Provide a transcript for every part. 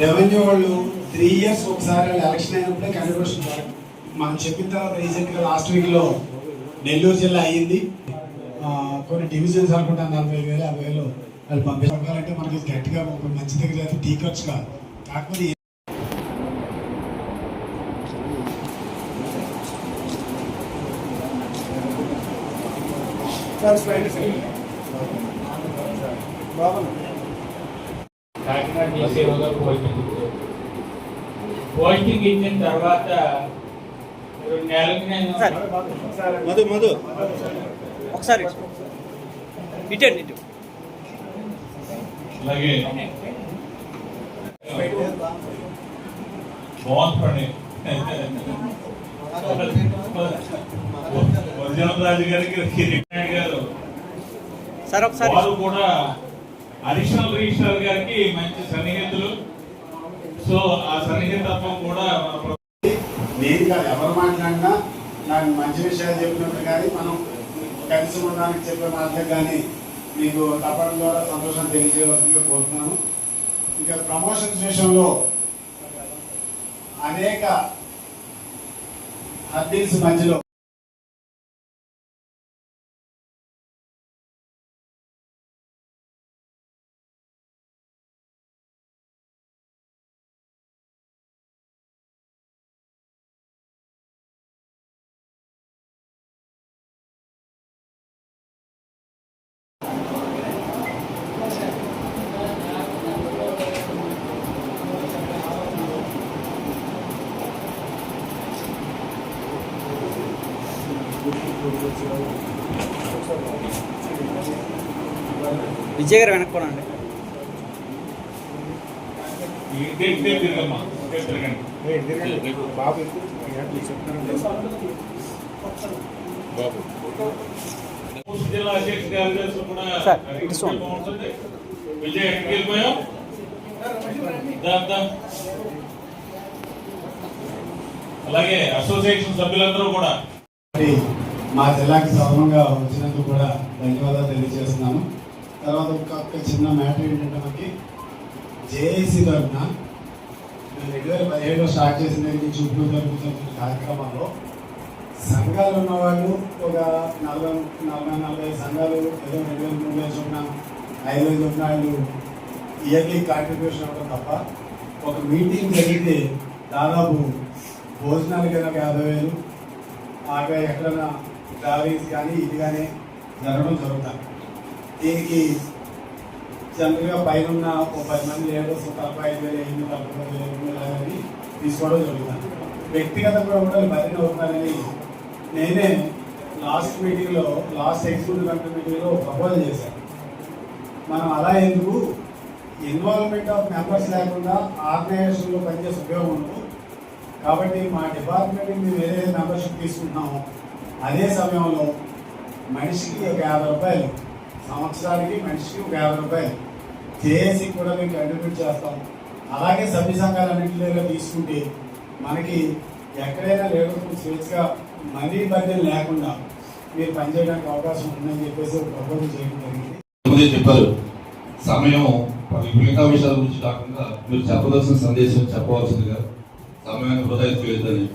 Revenue వాళ్ళు three years ఒకసారి election అయినప్పుడే కంట్రిబ్యూషన్ మనం చెప్పిన తర్వాత రీసెంట్గా లాస్ట్ వీక్లో నెల్లూరు జిల్లా అయ్యింది. కొన్ని డివిజన్స్ అనుకుంటా నలభై వేలు యాభై వేలు వాళ్ళు పంపించాలంటే మనకి గట్టిగా ఒక మంచి దగ్గర అయితే టీ ఖర్చు కాదు కాకపోతే కాకినాడ డీసీఓగా పోస్టింగ్ ఇచ్చారు. పోస్టింగ్ ఇచ్చిన తర్వాత రెండు నెలలకి నేను మధు మధు ఒకసారి ఇటు ఇటు అలాగే బాగుంది రాజు గారికి గారు సార్ ఒకసారి కూడా అడిషనల్ రిజిస్టర్ గారికి మంచి సన్నిహితులు. సో ఆ సన్నిహితత్వం కూడా నేను కాదు ఎవరు మాట్లాడినా నాకు మంచి విషయాలు చెప్పినట్టు కానీ మనం కలిసి ఉండడానికి చెప్పే మాటలు కానీ మీకు తప్పడం ద్వారా సంతోషం తెలియజేయవలసిందిగా కోరుతున్నాను. ఇంకా ప్రమోషన్స్ విషయంలో అనేక హర్డీల్స్ మధ్యలో విజయ్ గారు వెనక్కోనండి జిల్లా అధ్యక్ష కార్యదర్శులు కూడా. బాగుంటుంది. విజయ్ ఎక్కడికి దా. అలాగే అసోసియేషన్ సభ్యులందరూ కూడా మా జిల్లాకి సౌరంగా వచ్చినందుకు కూడా ధన్యవాదాలు తెలియజేస్తున్నాను. తర్వాత ఇంకొక చిన్న మ్యాటర్ ఏంటంటే మనకి జేఏసీ తరఫున మేము రెండు వేల పదిహేడులో స్టార్ట్ చేసిన దగ్గర నుంచి ఇప్పుడు జరుగుతున్న కార్యక్రమాల్లో సంఘాలు ఉన్నవాళ్ళు ఒక నలభై నలభై నలభై సంఘాలు ఏదో రెండు వేల మూడు వేలు చొప్పున ఐదు వేలు చొప్పున వాళ్ళు ఇయర్లీ కాంట్రిబ్యూషన్ అవ్వడం తప్ప ఒక మీటింగ్ జరిగితే దాదాపు భోజనాలకైనా ఒక యాభై వేలు ఆగా ఎక్కడైనా ట్రావెలింగ్స్ కానీ ఇది కానీ జరగడం జరుగుతుంది దీనికి జనరల్గా పైన ఉన్న ఒక పది మంది లీడర్స్ తలపై ఐదు వేలు ఎనిమిది నలభై వేలు ఎనిమిది వేలు అనేది తీసుకోవడం జరుగుతుంది వ్యక్తిగతంగా కూడా బయట అవుతున్నారని నేనే లాస్ట్ మీటింగ్లో లాస్ట్ ఎగ్జిక్యూటివ్ కమిటీ మీటింగ్లో ప్రపోజల్ చేశాను. మనం అలా ఎందుకు ఇన్వాల్వ్మెంట్ ఆఫ్ మెంబర్స్ లేకుండా ఆర్గనైజేషన్లో పనిచేసే ఉపయోగం ఉండదు. కాబట్టి మా డిపార్ట్మెంట్ మేము ఏదైతే మెంబర్షిప్ తీసుకుంటున్నామో అదే సమయంలో మనిషికి ఒక యాభై రూపాయలు సంవత్సరానికి మనిషికి ఒక యాభై రూపాయలు. జేఏసీ కూడా మేము కంట్రిబ్యూట్ చేస్తాం. అలాగే సభ్య సంఘాలన్నింటిలో తీసుకుంటే మనకి ఎక్కడైనా లేకపోతే స్వేచ్ఛగా మనీ బడ్జెట్ లేకుండా మీరు పనిచేయడానికి అవకాశం ఉందని చెప్పేసి ఒక ప్రపోజల్ చేయడం జరిగింది. చెప్పారు. సమయం మిగతా విషయాల గురించి కాకుండా మీరు చెప్పదలసిన సందేశం చెప్పవలసిందిగా సమయాన్ని హృదయ చేయొద్దని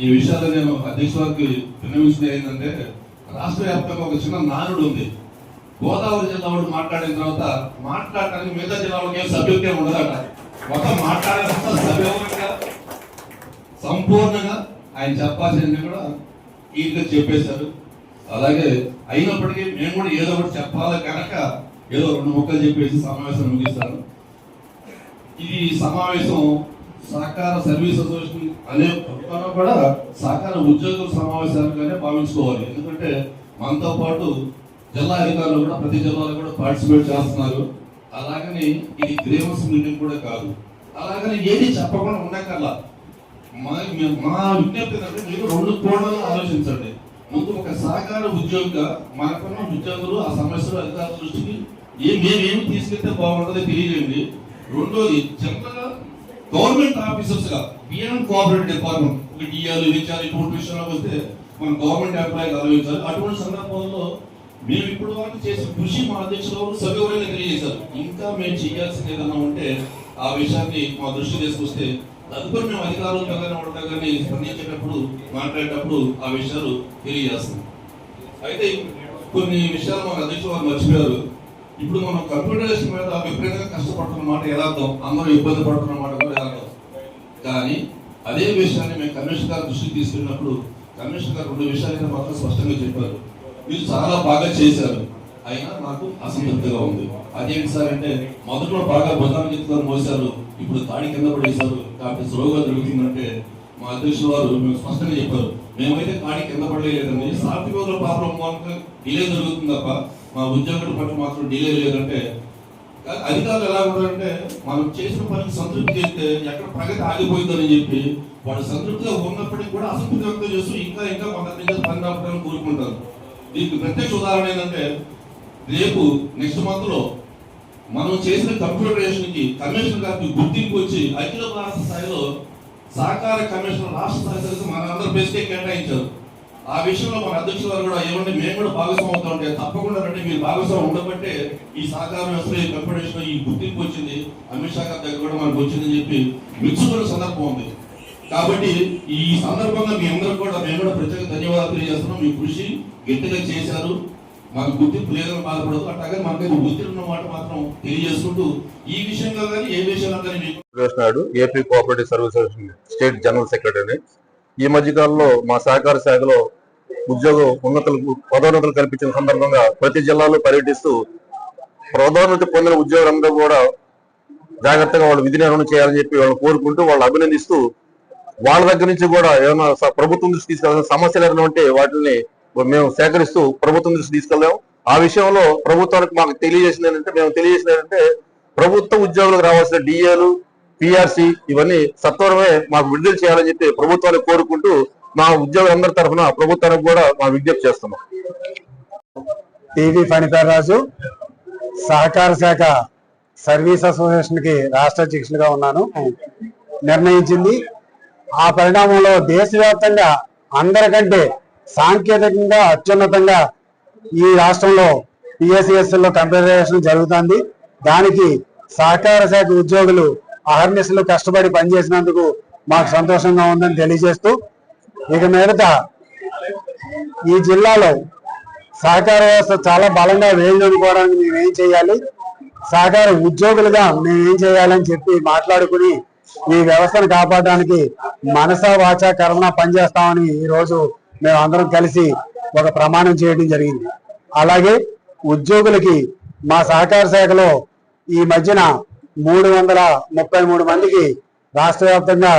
ఈ విషయాలు నేను అధ్యక్షులకి విన్నవించిన ఏంటంటే రాష్ట్ర వ్యాప్తంగా ఒక చిన్న నానుడు ఉంది. గోదావరి జిల్లా వాడు మాట్లాడిన తర్వాత మాట్లాడటానికి మిగతా జిల్లా వాళ్ళకి ఏం సభ్యత్వం ఉండదట. మొత్తం మాట్లాడాలంతా సభ్యంగా సంపూర్ణంగా ఆయన చెప్పాల్సింది కూడా ఈయనగా చెప్పేశారు. అలాగే అయినప్పటికీ మేము కూడా ఏదో ఒకటి చెప్పాలి కనుక ఏదో రెండు ముక్కలు చెప్పేసి సమావేశం ముగిస్తాను. ఇది సమావేశం సహకార సర్వీస్ అసోసియేషన్ అనే కూడా సహకార ఉద్యోగుల సమావేశాలుగానే భావించుకోవాలి. ఎందుకంటే మనతో పాటు జిల్లా అధికారులు కూడా ప్రతి జిల్లాలో కూడా పార్టిసిపేట్ చేస్తున్నారు. అలాగని ఇది గ్రీవెన్స్ మీటింగ్ కూడా కాదు. అలాగని ఏది చెప్పకుండా ఉండకల్లా. మా మా విజ్ఞప్తి అంటే మీరు రెండు కోణాలు ఆలోచించండి. ముందు ఒక సహకార ఉద్యోగిగా మనకున్న ఉద్యోగులు ఆ సమస్యలు అధికారుల దృష్టికి ఏ మేమేమి తీసుకెళ్తే బాగుంటుందో తెలియజేయండి. రెండోది జనరల్గా గవర్నమెంట్ ఆఫీసర్స్గా బిఎన్ కోఆపరేటివ్ డిపార్ట్మెంట్ ఒక డిఆర్లు హెచ్ఆర్ ఇటువంటి విషయంలోకి వస్తే మనం గవర్నమెంట్ ఎంప్లాయీ ఆలోచించాలి. అటువంటి సందర్భంలో మేము ఇప్పుడు వరకు చేసిన కృషి మా అధ్యక్షులు సవివరంగా తెలియజేశారు. ఇంకా మేము చేయాల్సింది ఏదన్నా ఉంటే ఆ విషయాన్ని మా దృష్టి తీసుకొస్తే తదుపరి మేము అధికారులు కానీ ఉండగా కానీ స్పందించేటప్పుడు మాట్లాడేటప్పుడు ఆ విషయాలు తెలియజేస్తాం. అయితే కొన్ని విషయాలు మన అధ్యక్షులు వారు మర్చిపోయారు. ఇప్పుడు మనం కంప్యూటరైజేషన్ మీద విపరీతంగా కష్టపడుతున్న మాట యథార్థం అందరూ ఇబ్బంది పడుతున్న కానీ అదే విషయాన్ని మేము కమిషనర్ గారి దృష్టికి తీసుకెళ్ళినప్పుడు కమిషనర్ గారు రెండు విషయాలైతే మాత్రం స్పష్టంగా చెప్పారు. మీరు చాలా బాగా చేశారు. అయినా నాకు అసంతృప్తిగా ఉంది. అదేంటి సార్ అంటే మొదట్లో బాగా భుజానికి ఎత్తుకొని మోసారు ఇప్పుడు తాడి కింద పడేశారు. కాబట్టి స్లోగా జరుగుతుందంటే మా అధ్యక్షుల వారు మేము స్పష్టంగా చెప్పారు. మేమైతే కాడి కింద పడలేదండి. సాఫ్ట్వేర్ ప్రాబ్లం డిలే జరుగుతుంది తప్ప మా ఉద్యోగుల పట్ల మాత్రం డిలే లేదంటే అధికారులు ఎలా ఉన్నారంటే మనం చేసిన పనికి సంతృప్తి చేస్తే ఎక్కడ ప్రగతి ఆగిపోయిందని చెప్పి వాడు సంతృప్తిగా ఉన్నప్పటికీ కూడా అసంతృప్తి వ్యక్తం చేస్తూ ఇంకా ఇంకా కొంతమంది పని రావడానికి కోరుకుంటారు. దీనికి ప్రత్యక్ష ఉదాహరణ ఏంటంటే రేపు నెక్స్ట్ మంత్లో మనం చేసిన కంప్యూటరైజేషన్కి కమిషనర్ గారికి గుర్తింపు వచ్చి అఖిల భారత స్థాయిలో సహకార కమిషనర్ రాష్ట్ర స్థాయి మన అందరి కేటాయించారు. ఆ విషయంలో మన అధ్యక్షుల కూడా ఏమంటే మేము కూడా భాగస్వామి అవుతా ఉంటే తప్పకుండా రండి మీరు భాగస్వామి ఉండబట్టే ఈ సహకార వ్యవస్థ ఈ ఈ గుర్తింపు వచ్చింది. అమిత్ షా గారి దగ్గర కూడా మనకు వచ్చిందని చెప్పి మెచ్చుకున్న సందర్భం ఉంది. కాబట్టి ఈ సందర్భంగా మీ అందరూ కూడా మేము కూడా ప్రత్యేక ధన్యవాదాలు తెలియజేస్తున్నాం. మీ కృషి గట్టిగా చేశారు. మాకు గుర్తింపు లేదని బాధపడదు అట్లాగే మనకి గుర్తింపు ఉన్న మాట మాత్రం తెలియజేసుకుంటూ ఈ విషయంలో కానీ ఏ విషయంలో కానీ AP cooperative services state general secretary ఈ మధ్య కాలంలో మా సహకార శాఖలో ఉద్యోగ ఉన్నతులకు పదోన్నతులు కల్పించిన సందర్భంగా ప్రతి జిల్లాలో పర్యటిస్తూ పదోన్నతి పొందిన ఉద్యోగులందరూ కూడా జాగ్రత్తగా వాళ్ళు విధి నిర్వహణ చేయాలని చెప్పి వాళ్ళని కోరుకుంటూ వాళ్ళు అభినందిస్తూ వాళ్ళ దగ్గర నుంచి కూడా ఏమైనా ప్రభుత్వం దృష్టి తీసుకెళ్ళాల్సిన సమస్యలు ఏమైనా ఉంటే వాటిని మేము సేకరిస్తూ ప్రభుత్వం దృష్టి తీసుకెళ్ళాము ఆ విషయంలో ప్రభుత్వానికి మాకు తెలియజేసింది ఏంటంటే మేము తెలియజేసింది ఏంటంటే ప్రభుత్వ ఉద్యోగులకు రావాల్సిన డిఏలు పిఆర్సి ఇవన్నీ సత్వరమే మాకు విడుదల చేయాలని చెప్పి ప్రభుత్వాన్ని కోరుకుంటూ మా ఉద్యోగులందరి తరఫున ప్రభుత్వానికి కూడా మా విజ్ఞప్తి చేస్తున్నాం. టీవీ ఫణితారాజు సహకార శాఖ సర్వీస్ అసోసియేషన్కి రాష్ట్ర అధ్యక్షులుగా ఉన్నాను. నిర్ణయించింది ఆ పరిణామంలో దేశవ్యాప్తంగా అందరికంటే సాంకేతికంగా అత్యున్నతంగా ఈ రాష్ట్రంలో పిఎస్సిఎస్లో కంప్యూటరైజేషన్ జరుగుతుంది. దానికి సహకార శాఖ ఉద్యోగులు అహర్నిశలు కష్టపడి పనిచేసినందుకు మాకు సంతోషంగా ఉందని తెలియజేస్తూ ఇక మీదట ఈ జిల్లాలో సహకార వ్యవస్థ చాలా బలంగా వేయాలనుకోవడానికి మేము ఏం చేయాలి? సహకార ఉద్యోగులుగా మేమేం చేయాలని చెప్పి మాట్లాడుకుని ఈ వ్యవస్థను కాపాడడానికి మనస వాచ కర్మణ పనిచేస్తామని ఈ రోజు మేము అందరం కలిసి ఒక ప్రమాణం చేయడం జరిగింది. అలాగే ఉద్యోగులకి మా సహకార శాఖలో ఈ మధ్యన మూడు వందల ముప్పై మూడు మందికి రాష్ట్ర వ్యాప్తంగా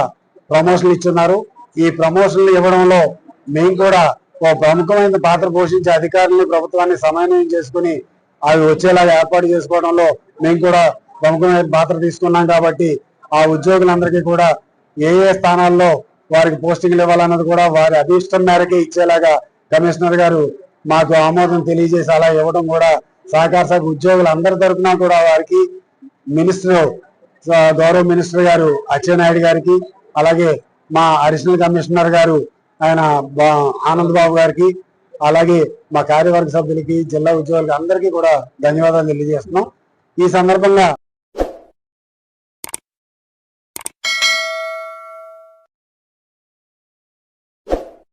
ప్రమోషన్లు ఇచ్చున్నారు. ఈ ప్రమోషన్లు ఇవ్వడంలో మేము కూడా ఓ ప్రముఖమైన పాత్ర పోషించే అధికారులను ప్రభుత్వాన్ని సమన్వయం చేసుకుని అవి వచ్చేలాగా ఏర్పాటు చేసుకోవడంలో మేము కూడా ప్రముఖమైన పాత్ర తీసుకున్నాం కాబట్టి ఆ ఉద్యోగులందరికీ కూడా ఏ ఏ స్థానాల్లో వారికి పోస్టింగ్లు ఇవ్వాలన్నది కూడా వారి అభిష్టం మేరకే ఇచ్చేలాగా కమిషనర్ గారు మాకు ఆమోదం తెలియజేసి అలా ఇవ్వడం కూడా సహకార శాఖ ఉద్యోగులందరి తరఫున కూడా వారికి మినిస్టర్ గౌరవ మినిస్టర్ గారు అచ్చెన్నాయుడు గారికి అలాగే మా అడిషనల్ కమిషనర్ గారు ఆయన ఆనంద్ బాబు గారికి అలాగే మా కార్యవర్గ సభ్యులకి జిల్లా ఉద్యోగులకి అందరికీ కూడా ధన్యవాదాలు తెలియజేస్తున్నాం. ఈ సందర్భంగా